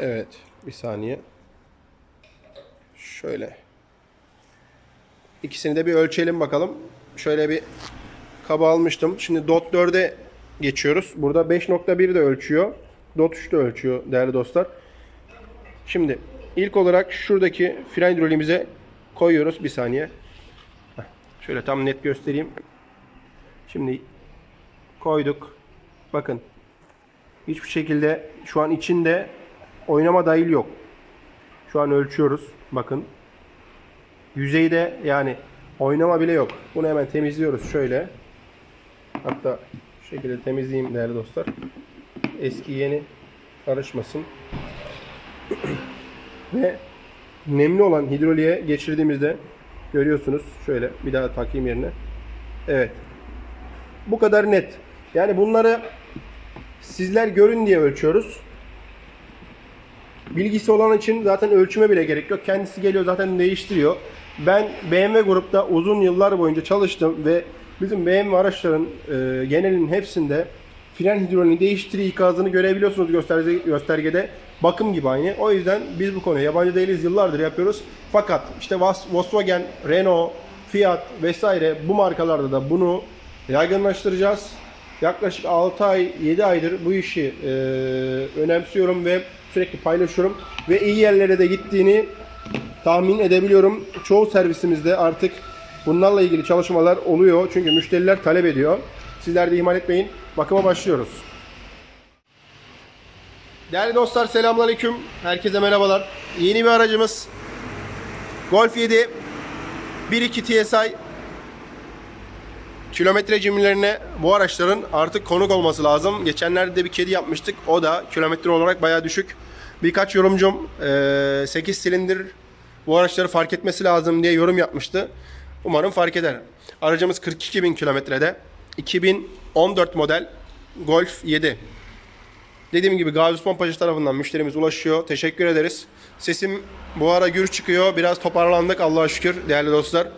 Evet. Bir saniye. Şöyle. İkisini de bir ölçelim bakalım. Şöyle bir kaba almıştım. Şimdi dot 4'e geçiyoruz. Burada 5.1 de ölçüyor. Dot 3 de ölçüyor değerli dostlar. Şimdi ilk olarak şuradaki fren hidroliğimize koyuyoruz. Bir saniye. Şöyle tam net göstereyim. Şimdi koyduk. Bakın. Hiçbir şekilde şu an içinde oynama dahil yok. Şu an ölçüyoruz. Bakın. Yüzeyde yani oynama bile yok. Bunu hemen temizliyoruz şöyle. Hatta şu şekilde temizleyeyim değerli dostlar. Eski yeni karışmasın. Ve nemli olan hidroliğe geçirdiğimizde görüyorsunuz. Şöyle bir daha takayım yerine. Evet. Bu kadar net. Yani bunları sizler görün diye ölçüyoruz. Bilgisi olan için zaten ölçüme bile gerek yok. Kendisi geliyor zaten değiştiriyor. Ben BMW grupta uzun yıllar boyunca çalıştım ve bizim BMW araçların e, genelinin hepsinde fren hidrolini değiştiriği ikazını görebiliyorsunuz gösterge, göstergede. Bakım gibi aynı. O yüzden biz bu konuya yabancı değiliz. Yıllardır yapıyoruz. Fakat işte Volkswagen, Renault, Fiat vesaire bu markalarda da bunu yaygınlaştıracağız. Yaklaşık 6 ay, 7 aydır bu işi e, önemsiyorum ve sürekli paylaşıyorum. Ve iyi yerlere de gittiğini tahmin edebiliyorum. Çoğu servisimizde artık bunlarla ilgili çalışmalar oluyor. Çünkü müşteriler talep ediyor. Sizler de ihmal etmeyin. Bakıma başlıyoruz. Değerli dostlar selamünaleyküm. Herkese merhabalar. Yeni bir aracımız Golf 7 1.2 TSI kilometre cimrilerine bu araçların artık konuk olması lazım. Geçenlerde de bir kedi yapmıştık. O da kilometre olarak bayağı düşük. Birkaç yorumcum eee, 8 silindir bu araçları fark etmesi lazım diye yorum yapmıştı. Umarım fark eder. Aracımız 42 bin kilometrede. 2014 model Golf 7. Dediğim gibi Gazi Osman Paşa tarafından müşterimiz ulaşıyor. Teşekkür ederiz. Sesim bu ara gür çıkıyor. Biraz toparlandık Allah'a şükür değerli dostlar.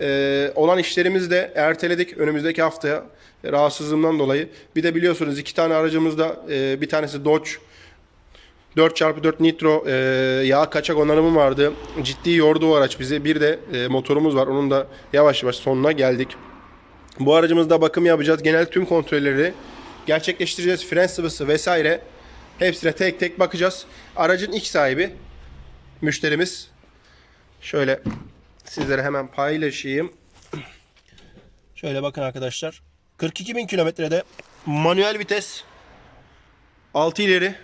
Ee, olan işlerimizi de erteledik önümüzdeki haftaya rahatsızlığımdan dolayı. Bir de biliyorsunuz iki tane aracımızda e, bir tanesi Dodge 4x4 Nitro e, yağ kaçak onarımı vardı. Ciddi yordu o araç bizi. Bir de e, motorumuz var. Onun da yavaş yavaş sonuna geldik. Bu aracımızda bakım yapacağız. Genel tüm kontrolleri gerçekleştireceğiz. Fren sıvısı vesaire. Hepsine tek tek bakacağız. Aracın ilk sahibi müşterimiz. Şöyle sizlere hemen paylaşayım. Şöyle bakın arkadaşlar. 42 bin kilometrede manuel vites 6 ileri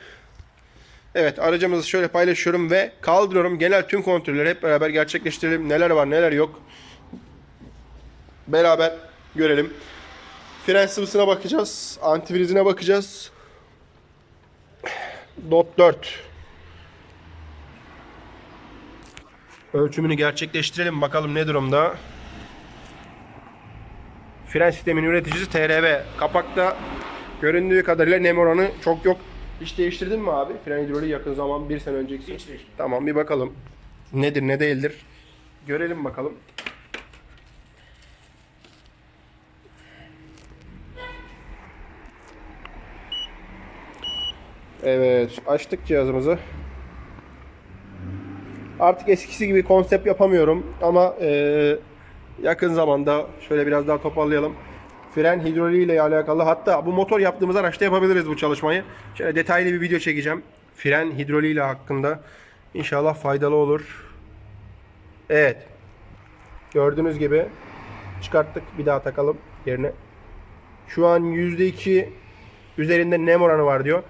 Evet aracımızı şöyle paylaşıyorum ve kaldırıyorum. Genel tüm kontrolleri hep beraber gerçekleştirelim. Neler var neler yok. Beraber görelim. Fren sıvısına bakacağız. Antifrizine bakacağız. Dot 4. Ölçümünü gerçekleştirelim. Bakalım ne durumda. Fren sisteminin üreticisi TRV. Kapakta göründüğü kadarıyla nem oranı çok yok. Hiç değiştirdin mi abi? Fren hidroliği yakın zaman bir sene önceki. Hiç değiştirdim. Tamam bir bakalım. Nedir ne değildir. Görelim bakalım. Evet açtık cihazımızı. Artık eskisi gibi konsept yapamıyorum ama eee, yakın zamanda şöyle biraz daha toparlayalım. Fren hidroliği ile alakalı hatta bu motor yaptığımız araçta yapabiliriz bu çalışmayı. Şöyle detaylı bir video çekeceğim. Fren hidroliği ile hakkında. İnşallah faydalı olur. Evet. Gördüğünüz gibi çıkarttık. Bir daha takalım yerine. Şu an %2 üzerinde nem oranı var diyor.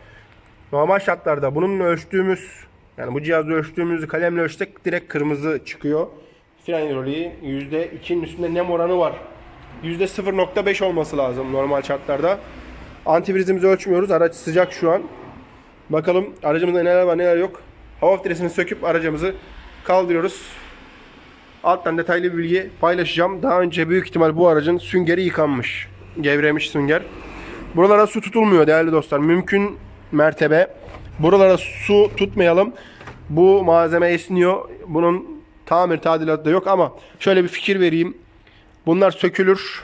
Normal şartlarda bunun ölçtüğümüz yani bu cihazda ölçtüğümüzü kalemle ölçsek direkt kırmızı çıkıyor. Fren hidroliği %2'nin üstünde nem oranı var. %0.5 olması lazım normal şartlarda. Antifrizimizi ölçmüyoruz. Araç sıcak şu an. Bakalım aracımızda neler var neler yok. Hava filtresini söküp aracımızı kaldırıyoruz. Alttan detaylı bir bilgi paylaşacağım. Daha önce büyük ihtimal bu aracın süngeri yıkanmış. Gevremiş sünger. Buralara su tutulmuyor değerli dostlar. Mümkün mertebe buralara su tutmayalım. Bu malzeme esniyor. Bunun tamir tadilatı da yok ama şöyle bir fikir vereyim. Bunlar sökülür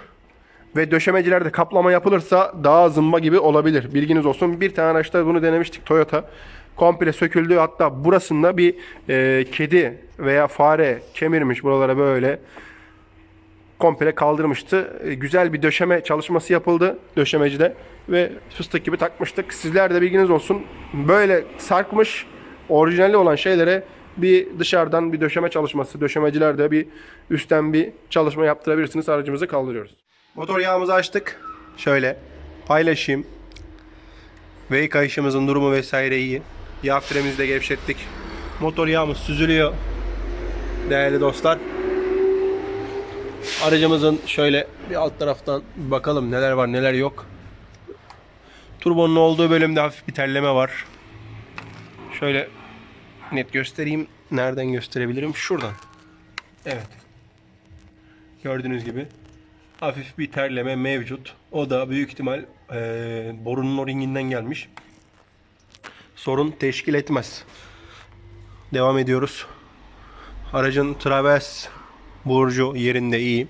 ve döşemecilerde kaplama yapılırsa daha zımba gibi olabilir. Bilginiz olsun. Bir tane araçta bunu denemiştik Toyota komple söküldü. Hatta burasında bir e, kedi veya fare kemirmiş buralara böyle komple kaldırmıştı. E, Güzel bir döşeme çalışması yapıldı döşemecide ve fıstık gibi takmıştık. Sizler de bilginiz olsun. Böyle sarkmış orijinali olan şeylere bir dışarıdan bir döşeme çalışması, döşemeciler de bir üstten bir çalışma yaptırabilirsiniz. Aracımızı kaldırıyoruz. Motor yağımızı açtık. Şöyle paylaşayım. Ve kayışımızın durumu vesaire iyi. Yağ fremizi de gevşettik. Motor yağımız süzülüyor. Değerli dostlar. Aracımızın şöyle bir alt taraftan bakalım neler var neler yok. Turbonun olduğu bölümde hafif bir terleme var. Şöyle net göstereyim. Nereden gösterebilirim? Şuradan. Evet. Gördüğünüz gibi hafif bir terleme mevcut. O da büyük ihtimal eee borunun o-ringinden gelmiş. Sorun teşkil etmez. Devam ediyoruz. Aracın travers burcu yerinde iyi.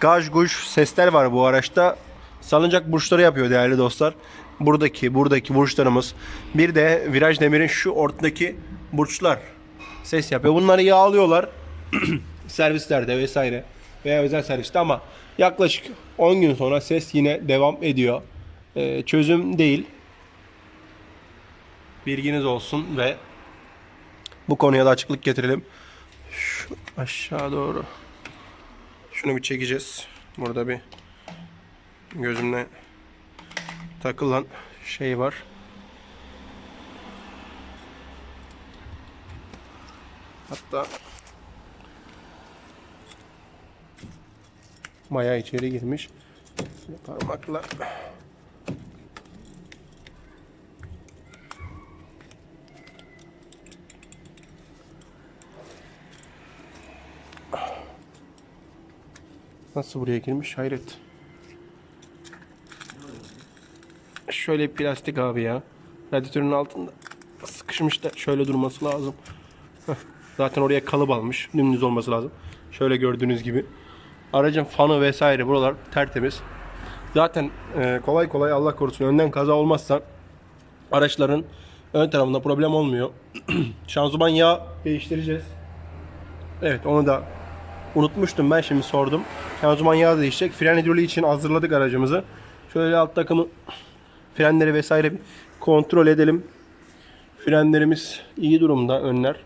Gaj guş sesler var bu araçta. Salıncak burçları yapıyor değerli dostlar. Buradaki, buradaki burçlarımız. Bir de viraj demirin şu ortadaki burçlar ses yapıyor. Bunları yağlıyorlar servislerde vesaire veya özel serviste ama yaklaşık 10 gün sonra ses yine devam ediyor. Ee, çözüm değil. Bilginiz olsun ve bu konuya da açıklık getirelim. Şu aşağı doğru. Şunu bir çekeceğiz. Burada bir gözümle takılan şey var. Hatta maya içeri girmiş. Parmakla Nasıl buraya girmiş? Hayret. Şöyle bir plastik abi ya. Radyatörün altında sıkışmış da şöyle durması lazım. Zaten oraya kalıp almış. Dümdüz olması lazım. Şöyle gördüğünüz gibi. Aracın fanı vesaire buralar tertemiz. Zaten e, kolay kolay Allah korusun önden kaza olmazsa araçların ön tarafında problem olmuyor. Şanzıman yağ değiştireceğiz. Evet onu da unutmuştum ben şimdi sordum. Şanzıman yağı değişecek. Fren hidroliği için hazırladık aracımızı. Şöyle alt takımı frenleri vesaire bir kontrol edelim. Frenlerimiz iyi durumda önler.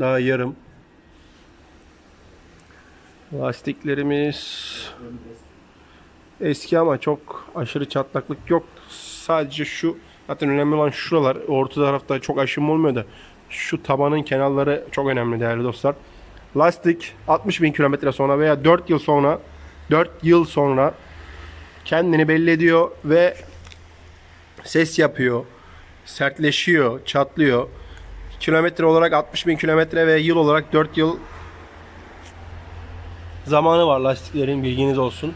Daha yarım. Lastiklerimiz eski ama çok aşırı çatlaklık yok. Sadece şu zaten önemli olan şuralar. Orta tarafta çok aşınma olmuyor da şu tabanın kenarları çok önemli değerli dostlar. Lastik 60 bin kilometre sonra veya 4 yıl sonra 4 yıl sonra kendini belli ediyor ve ses yapıyor, sertleşiyor, çatlıyor. Kilometre olarak 60 bin kilometre ve yıl olarak 4 yıl zamanı var lastiklerin bilginiz olsun.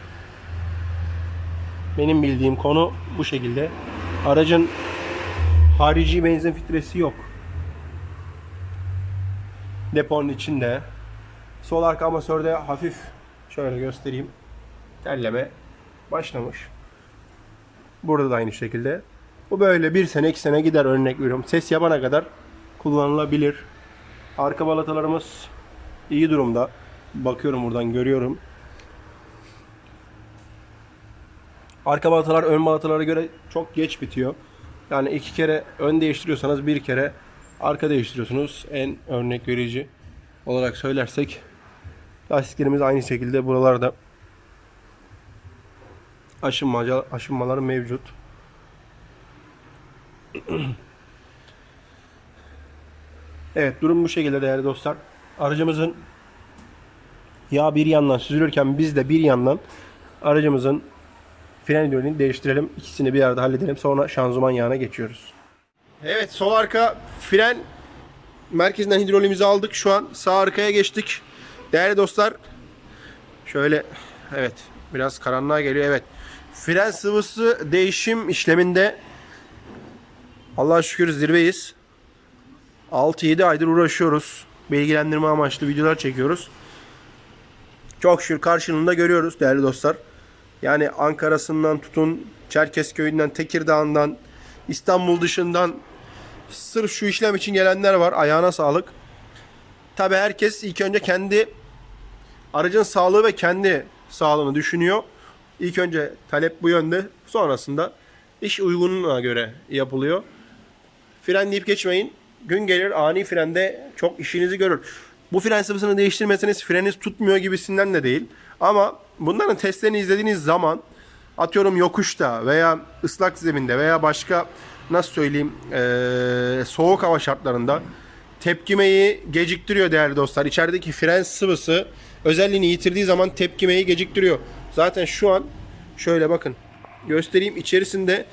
Benim bildiğim konu bu şekilde. Aracın harici benzin filtresi yok. Deponun içinde. Sol arka amasörde hafif şöyle göstereyim. Terleme başlamış. Burada da aynı şekilde. Bu böyle bir sene iki sene gider örnek veriyorum. Ses yapana kadar kullanılabilir. Arka balatalarımız iyi durumda. Bakıyorum buradan görüyorum. Arka balatalar ön balatalara göre çok geç bitiyor. Yani iki kere ön değiştiriyorsanız bir kere arka değiştiriyorsunuz. En örnek verici olarak söylersek lastiklerimiz aynı şekilde buralarda aşınmaca, aşınmaları mevcut. Evet durum bu şekilde değerli dostlar. Aracımızın yağ bir yandan süzülürken biz de bir yandan aracımızın fren hidroliğini değiştirelim. İkisini bir arada halledelim. Sonra şanzıman yağına geçiyoruz. Evet sol arka fren merkezinden hidrolimizi aldık. Şu an sağ arkaya geçtik. Değerli dostlar şöyle evet biraz karanlığa geliyor. Evet fren sıvısı değişim işleminde Allah'a şükür zirveyiz. 6-7 aydır uğraşıyoruz. Bilgilendirme amaçlı videolar çekiyoruz. Çok şükür karşılığında görüyoruz değerli dostlar. Yani Ankara'sından tutun, Çerkezköy'ünden, Tekirdağ'ından, İstanbul dışından Sırf şu işlem için gelenler var. Ayağına sağlık. Tabi herkes ilk önce kendi aracın sağlığı ve kendi sağlığını düşünüyor. İlk önce talep bu yönde. Sonrasında iş uygunluğuna göre yapılıyor. Fren deyip geçmeyin. Gün gelir ani frende çok işinizi görür. Bu fren sıvısını değiştirmeseniz freniniz tutmuyor gibisinden de değil. Ama bunların testlerini izlediğiniz zaman atıyorum yokuşta veya ıslak zeminde veya başka nasıl söyleyeyim eee, soğuk hava şartlarında tepkimeyi geciktiriyor değerli dostlar. İçerideki fren sıvısı özelliğini yitirdiği zaman tepkimeyi geciktiriyor. Zaten şu an şöyle bakın göstereyim içerisinde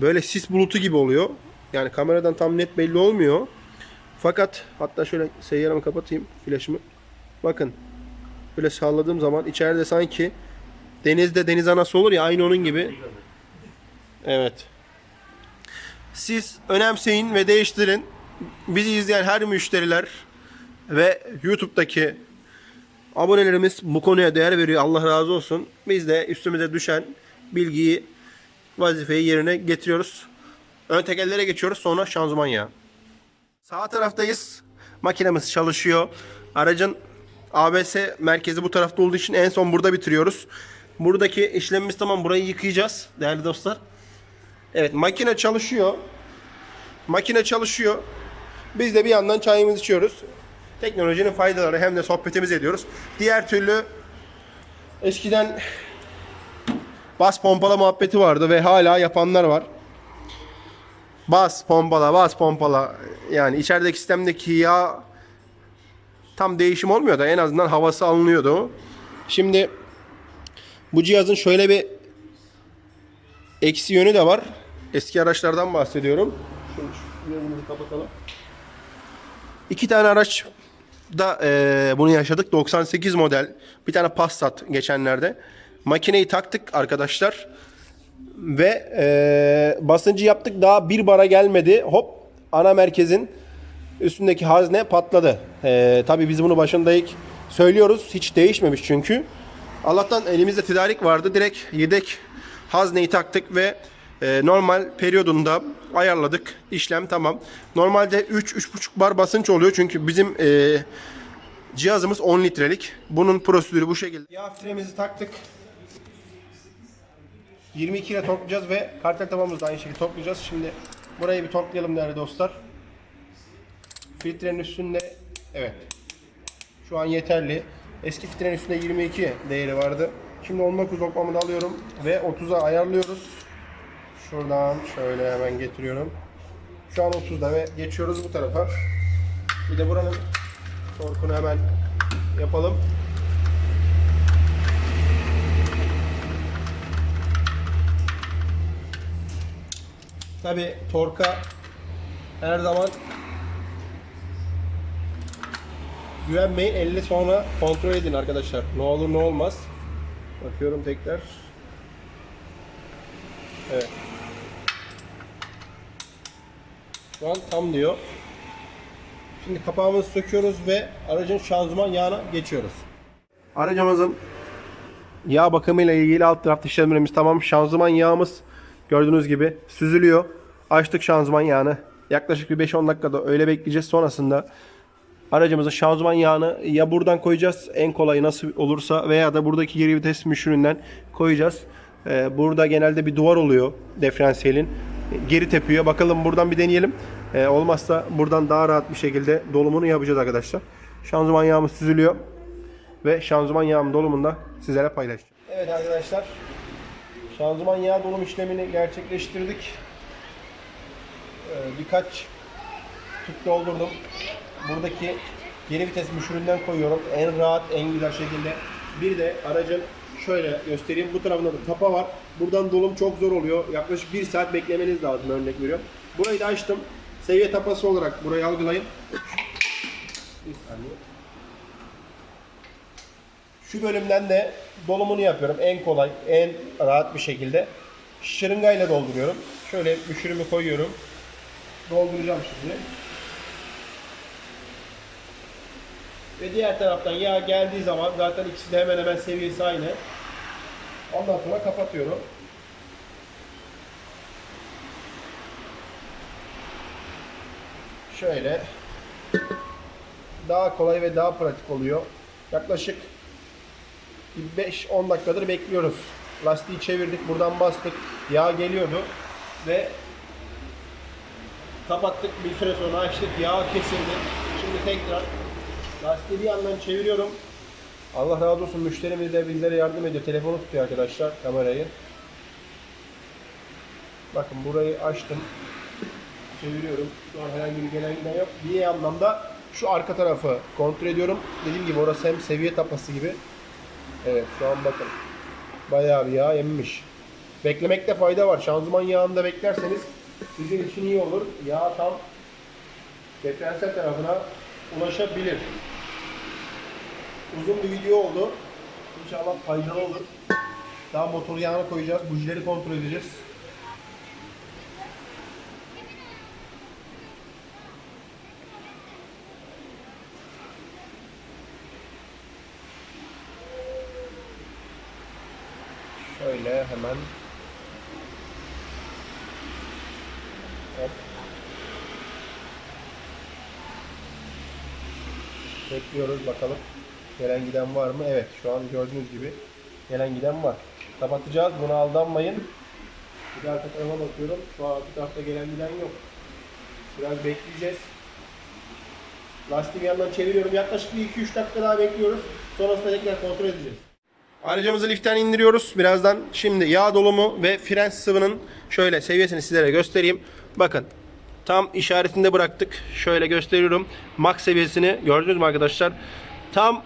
böyle sis bulutu gibi oluyor. Yani kameradan tam net belli olmuyor. Fakat hatta şöyle seyyaramı kapatayım flaşımı. Bakın böyle salladığım zaman içeride sanki denizde deniz anası olur ya aynı onun gibi. Evet. Siz önemseyin ve değiştirin. Bizi izleyen her müşteriler ve YouTube'daki abonelerimiz bu konuya değer veriyor. Allah razı olsun. Biz de üstümüze düşen bilgiyi, vazifeyi yerine getiriyoruz. Ön tekerlere geçiyoruz. Sonra şanzıman yağı. Sağ taraftayız. Makinemiz çalışıyor. Aracın ABS merkezi bu tarafta olduğu için en son burada bitiriyoruz. Buradaki işlemimiz tamam. Burayı yıkayacağız değerli dostlar. Evet makine çalışıyor. Makine çalışıyor. Biz de bir yandan çayımızı içiyoruz. Teknolojinin faydaları hem de sohbetimizi ediyoruz. Diğer türlü eskiden bas pompala muhabbeti vardı ve hala yapanlar var. Bas pompala bas pompala yani içerideki sistemdeki yağ tam değişim olmuyor da en azından havası alınıyordu. Şimdi bu cihazın şöyle bir eksi yönü de var. Eski araçlardan bahsediyorum. Şunu şu gözümüzü kapatalım. İki tane araç da eee, bunu yaşadık. 98 model bir tane Passat geçenlerde. Makineyi taktık arkadaşlar ve eee, basıncı yaptık daha bir bara gelmedi. Hop ana merkezin üstündeki hazne patladı. Eee tabii biz bunu başındayık söylüyoruz. Hiç değişmemiş çünkü. Allah'tan elimizde tedarik vardı. Direkt yedek hazneyi taktık ve e, normal periyodunda ayarladık. İşlem tamam. Normalde 3-3,5 bar basınç oluyor. Çünkü bizim e, cihazımız 10 litrelik. Bunun prosedürü bu şekilde. Yağ filtremizi taktık. 22 ile torklayacağız ve kartel tabamızı da aynı şekilde torklayacağız. Şimdi burayı bir torklayalım değerli dostlar. Filtrenin üstünde evet şu an yeterli. Eski filtrenin üstünde 22 değeri vardı. Şimdi 19 lokmamı da alıyorum ve 30'a ayarlıyoruz. Şuradan şöyle hemen getiriyorum. Şu an 30'da ve geçiyoruz bu tarafa. Bir de buranın torkunu hemen yapalım. Tabi torka her zaman güvenmeyin. 50 sonra kontrol edin arkadaşlar. Ne olur ne olmaz. Bakıyorum tekrar. Evet. Şu an tam diyor. Şimdi kapağımızı söküyoruz ve aracın şanzıman yağına geçiyoruz. Aracımızın yağ bakımıyla ilgili alt tarafta işlemlerimiz tamam. Şanzıman yağımız gördüğünüz gibi süzülüyor. Açtık şanzıman yağını. Yaklaşık bir 5-10 dakikada öyle bekleyeceğiz. Sonrasında aracımızın şanzıman yağını ya buradan koyacağız en kolay nasıl olursa veya da buradaki geri vites müşüründen koyacağız. Ee, burada genelde bir duvar oluyor diferansiyelin. Geri tepiyor. Bakalım buradan bir deneyelim. Ee, olmazsa buradan daha rahat bir şekilde dolumunu yapacağız arkadaşlar. Şanzıman yağımız süzülüyor. Ve şanzıman yağım dolumunda sizlere paylaşacağım. Evet arkadaşlar. Şanzıman yağ dolum işlemini gerçekleştirdik. Ee, birkaç tüp doldurdum. Buradaki geri vites müşüründen koyuyorum. En rahat, en güzel şekilde. Bir de aracın şöyle göstereyim. Bu tarafında da tapa var. Buradan dolum çok zor oluyor. Yaklaşık bir saat beklemeniz lazım örnek veriyorum. Burayı da açtım. Seviye tapası olarak burayı algılayın. Bir saniye. Şu bölümden de dolumunu yapıyorum. En kolay, en rahat bir şekilde. Şırıngayla dolduruyorum. Şöyle müşürümü koyuyorum. Dolduracağım şimdi. Ve diğer taraftan yağ geldiği zaman zaten ikisi de hemen hemen seviyesi aynı. Ondan sonra kapatıyorum. şöyle daha kolay ve daha pratik oluyor. Yaklaşık 5-10 dakikadır bekliyoruz. Lastiği çevirdik, buradan bastık. Yağ geliyordu ve kapattık. Bir süre sonra açtık. Yağ kesildi. Şimdi tekrar lastiği bir yandan çeviriyorum. Allah razı olsun müşterimiz de bizlere yardım ediyor. Telefonu tutuyor arkadaşlar kamerayı. Bakın burayı açtım. Çeviriyorum. Şu an herhangi bir gelen giden yok. Bir anlamda şu arka tarafı kontrol ediyorum. Dediğim gibi orası hem seviye tapası gibi. Evet şu an bakın. Bayağı bir yağ emmiş. Beklemekte fayda var. Şanzıman yağında beklerseniz sizin için iyi olur. Yağ tam diferansiyel tarafına ulaşabilir. Uzun bir video oldu. İnşallah faydalı olur. Daha motor yağını koyacağız. Bujileri kontrol edeceğiz. Şöyle hemen Hop. Bekliyoruz bakalım. Gelen giden var mı? Evet şu an gördüğünüz gibi gelen giden var. Kapatacağız buna aldanmayın. Bir de arka bakıyorum. Şu an arka tarafta gelen giden yok. Biraz bekleyeceğiz. Lastiği yandan çeviriyorum. Yaklaşık bir 2-3 dakika daha bekliyoruz. Sonrasında tekrar kontrol edeceğiz. Aracımızı liften indiriyoruz. Birazdan şimdi yağ dolumu ve fren sıvının şöyle seviyesini sizlere göstereyim. Bakın tam işaretinde bıraktık. Şöyle gösteriyorum. Max seviyesini gördünüz mü arkadaşlar? Tam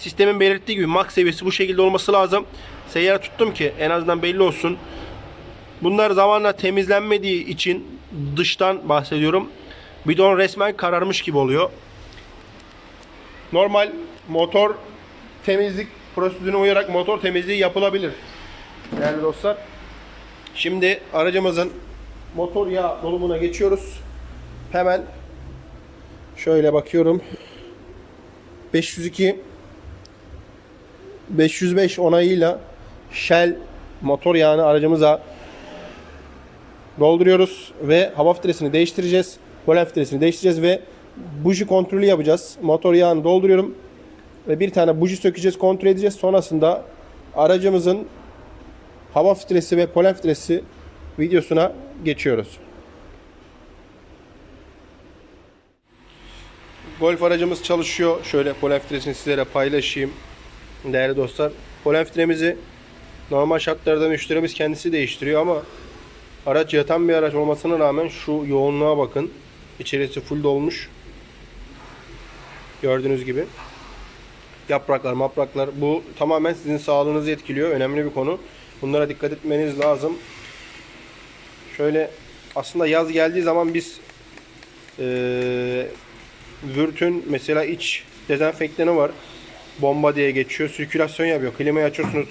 sistemin belirttiği gibi max seviyesi bu şekilde olması lazım. Seyyar tuttum ki en azından belli olsun. Bunlar zamanla temizlenmediği için dıştan bahsediyorum. Bidon resmen kararmış gibi oluyor. Normal motor temizlik prosedürüne uyarak motor temizliği yapılabilir. Değerli dostlar. Şimdi aracımızın motor yağ dolumuna geçiyoruz. Hemen şöyle bakıyorum. 502 505 onayıyla Shell motor yağını aracımıza dolduruyoruz ve hava filtresini değiştireceğiz. Polen filtresini değiştireceğiz ve buji kontrolü yapacağız. Motor yağını dolduruyorum ve bir tane buji sökeceğiz, kontrol edeceğiz. Sonrasında aracımızın hava filtresi ve polen filtresi videosuna geçiyoruz. Golf aracımız çalışıyor. Şöyle polen filtresini sizlere paylaşayım. Değerli dostlar. Polen filtremizi normal şartlarda müşterimiz kendisi değiştiriyor ama araç yatan bir araç olmasına rağmen şu yoğunluğa bakın. İçerisi full dolmuş. Gördüğünüz gibi. Yapraklar, mapraklar. Bu tamamen sizin sağlığınızı etkiliyor. Önemli bir konu. Bunlara dikkat etmeniz lazım. Şöyle aslında yaz geldiği zaman biz eee Vürt'ün mesela iç dezenfektanı var. Bomba diye geçiyor. Sirkülasyon yapıyor. Klimayı açıyorsunuz.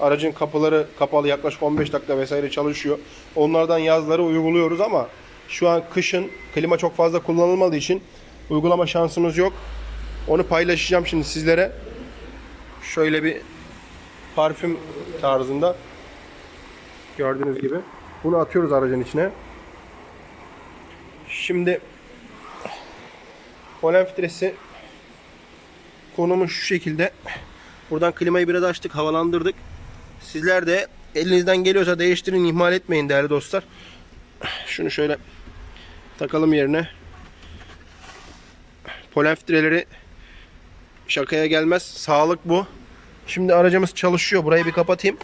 Aracın kapıları kapalı yaklaşık 15 dakika vesaire çalışıyor. Onlardan yazları uyguluyoruz ama şu an kışın klima çok fazla kullanılmadığı için uygulama şansımız yok. Onu paylaşacağım şimdi sizlere. Şöyle bir parfüm tarzında gördüğünüz gibi. Bunu atıyoruz aracın içine. Şimdi polen filtresi konumu şu şekilde. Buradan klimayı biraz açtık, havalandırdık. Sizler de elinizden geliyorsa değiştirin, ihmal etmeyin değerli dostlar. Şunu şöyle takalım yerine. Polen filtreleri şakaya gelmez. Sağlık bu. Şimdi aracımız çalışıyor. Burayı bir kapatayım.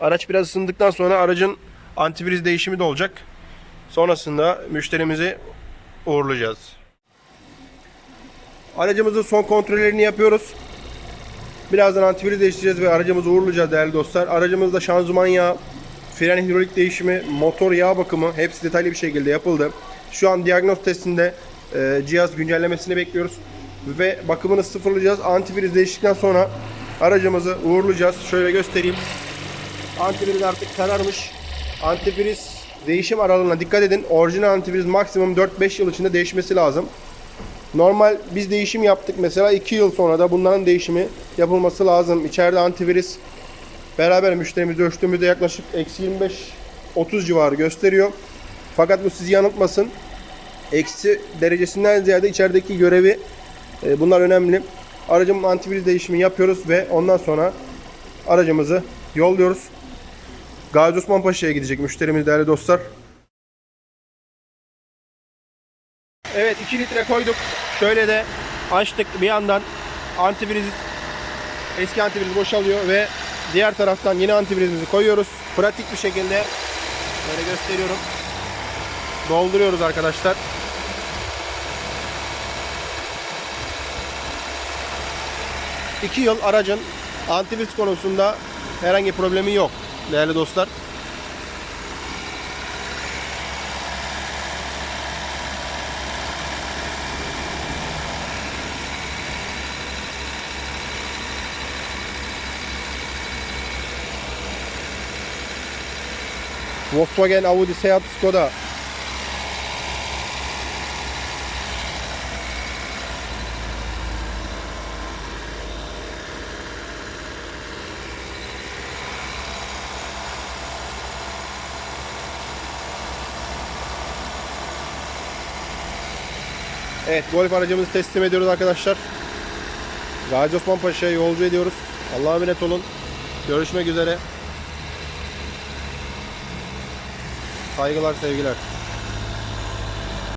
Araç biraz ısındıktan sonra aracın antivirüs değişimi de olacak. Sonrasında müşterimizi uğurlayacağız. Aracımızın son kontrollerini yapıyoruz. Birazdan antivirüs değiştireceğiz ve aracımızı uğurlayacağız değerli dostlar. Aracımızda şanzıman yağı, fren hidrolik değişimi, motor yağ bakımı hepsi detaylı bir şekilde yapıldı. Şu an diagnoz testinde e, cihaz güncellemesini bekliyoruz. Ve bakımını sıfırlayacağız. Antivirüs değiştikten sonra aracımızı uğurlayacağız. Şöyle göstereyim. Antivirüs artık kararmış. Antivirüs değişim aralığına dikkat edin. Orijinal antivirüs maksimum 4-5 yıl içinde değişmesi lazım. Normal biz değişim yaptık mesela 2 yıl sonra da bunların değişimi yapılması lazım. İçeride antivirüs beraber müşterimizi ölçtüğümüzde yaklaşık eksi 25 30 civarı gösteriyor. Fakat bu sizi yanıltmasın. Eksi derecesinden ziyade içerideki görevi e, bunlar önemli. Aracın antifriz değişimini yapıyoruz ve ondan sonra aracımızı yolluyoruz. Gazi Osman Paşa'ya gidecek müşterimiz değerli dostlar. Evet 2 litre koyduk. Şöyle de açtık bir yandan antifriz eski antifriz boşalıyor ve diğer taraftan yeni antifrizimizi koyuyoruz. Pratik bir şekilde böyle gösteriyorum. Dolduruyoruz arkadaşlar. İki yıl aracın antifriz konusunda herhangi problemi yok değerli dostlar. Volkswagen, Audi, Seat, Skoda. Evet, Golf aracımızı teslim ediyoruz arkadaşlar. Gazi Osman yolcu ediyoruz. Allah'a emanet olun. Görüşmek üzere. Saygılar, sevgiler.